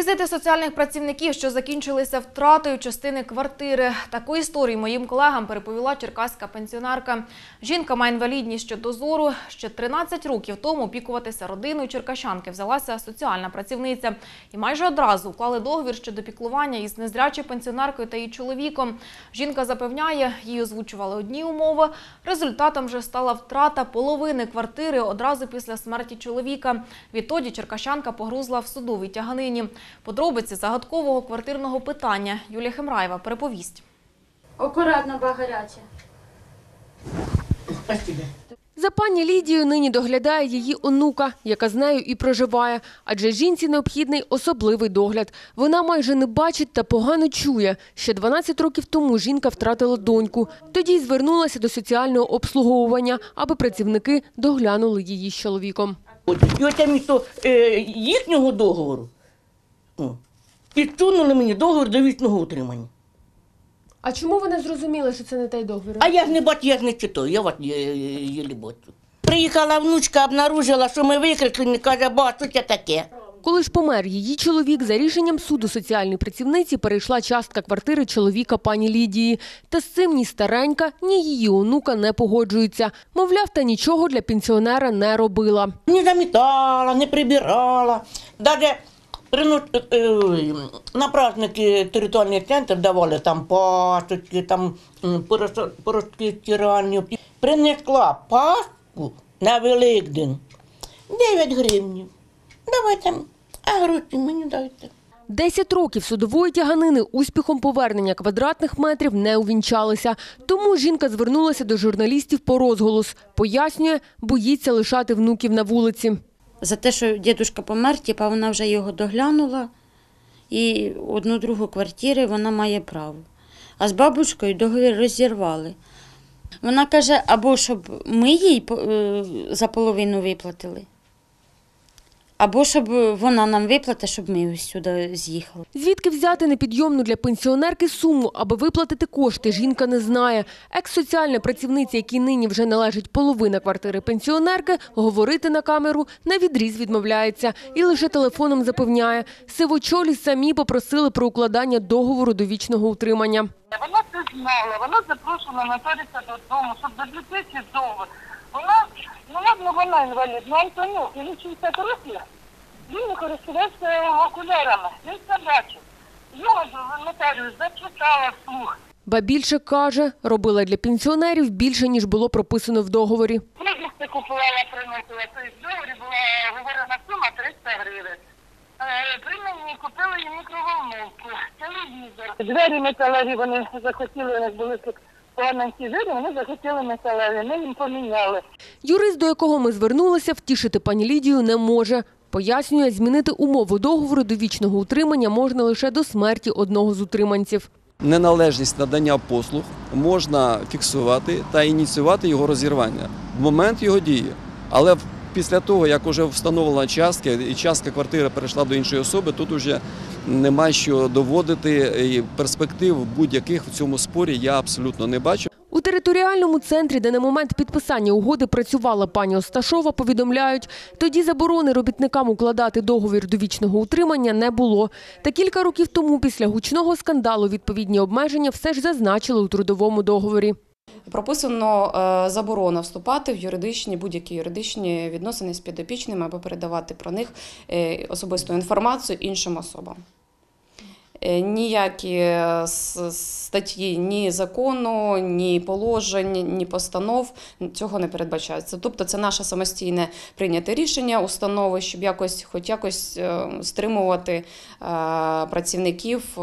візити соціальних працівників, що закінчилися втратою частини квартири. Таку історію моїм колегам переповіла черкаська пенсіонерка. Жінка має інвалідність щодо зору. Ще 13 років тому опікуватися родиною черкащанки взялася соціальна працівниця. І майже одразу уклали договір щодо піклування із незрячою пенсіонеркою та її чоловіком. Жінка запевняє, їй озвучували одні умови. Результатом же стала втрата половини квартири одразу після смерті чоловіка. Відтоді черкащанка погрузла в судовій тяганині. Подробиці загадкового квартирного питання Юлія Хемраєва переповість. Акуратно, гаряче. За пані Лідією нині доглядає її онука, яка з нею і проживає. Адже жінці необхідний особливий догляд. Вона майже не бачить та погано чує. Ще 12 років тому жінка втратила доньку. Тоді й звернулася до соціального обслуговування, аби працівники доглянули її з чоловіком. От, І місто е, їхнього договору підсунули мені договор до вічного утримання. А чому ви не зрозуміли, що це не той договір? А я ж не бачу, я ж не читаю, я є- єлі бачу. Приїхала внучка, обнаружила, що ми викрикли, каже, ба, що це таке? Коли ж помер її чоловік, за рішенням суду соціальної працівниці перейшла частка квартири чоловіка пані Лідії. Та з цим ні старенька, ні її онука не погоджуються. Мовляв, та нічого для пенсіонера не робила. Не замітала, не прибирала. Е, на праздники територіальний центр давали там пасточки, там порошки стиральні. Принесла пастку на Великдень 9 гривнів. Давайте, а гроші мені дайте. Десять років судової тяганини успіхом повернення квадратних метрів не увінчалися. Тому жінка звернулася до журналістів по розголос. Пояснює, боїться лишати внуків на вулиці. За те, що дідусь помер, тіпа вона вже його доглянула, і одну другу квартири вона має право. А з бабушкою договір розірвали. Вона каже, або щоб ми їй е, за половину виплатили, або щоб вона нам виплатила, щоб ми сюди з'їхали. Звідки взяти непідйомну для пенсіонерки суму, аби виплатити кошти, жінка не знає. Екс-соціальна працівниця, якій нині вже належить половина квартири пенсіонерки, говорити на камеру на відріз відмовляється і лише телефоном запевняє. Сивочолі самі попросили про укладання договору довічного утримання. Вона це знала, вона запрошена Наталіся додому, щоб додлетіти довго. Вона, ну вона інвалід, ну Антонюк, він 60 років, він не користувався окулярами, він це бачив. Його нотаріус зачитала вслух. Ба більше каже, робила для пенсіонерів більше, ніж було прописано в договорі. Продукти купувала, приносила. Тобто в договорі була говорена сума 300 гривень. Е, При мені купили їм мікроволновку, телевізор. Двері металеві вони захотіли, у них були тут поганенькі двері, вони захотіли металеві, ми їм поміняли. Юрист, до якого ми звернулися, втішити пані Лідію не може. Пояснює, змінити умову договору довічного утримання можна лише до смерті одного з утриманців. неналежність надання послуг можна фіксувати та ініціювати його розірвання в момент його дії. Але в- після того, як вже встановлена частка і частка квартири перейшла до іншої особи, тут вже нема що доводити і перспектив будь-яких в цьому спорі я абсолютно не бачу. У територіальному центрі, де на момент підписання угоди працювала пані Осташова, повідомляють, тоді заборони робітникам укладати договір довічного утримання не було. Та кілька років тому, після гучного скандалу, відповідні обмеження все ж зазначили у трудовому договорі. Прописано е, заборона вступати в юридичні будь-які юридичні відносини з підопічними або передавати про них е, особисту інформацію іншим особам. Е, Ніякі е, статті ні закону, ні положень, ні постанов цього не передбачається. Тобто це наше самостійне прийняте рішення установи, щоб якось, хоч якось е, стримувати працівників,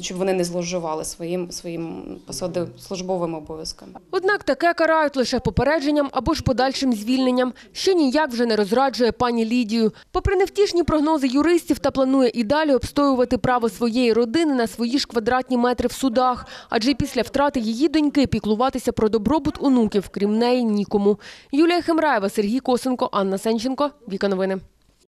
щоб вони не зловживали своїм своїм посади службовим обов'язком. Однак таке карають лише попередженням або ж подальшим звільненням. Ще ніяк вже не розраджує пані Лідію. Попри невтішні прогнози юристів, та планує і далі обстоювати право своєї родини на свої ж квадратні метри в судах. Адже після втрати її доньки піклуватися про добробут онуків, крім неї, нікому. Юлія Хемраєва, Сергій Косенко, Анна Сенченко. Віка новини.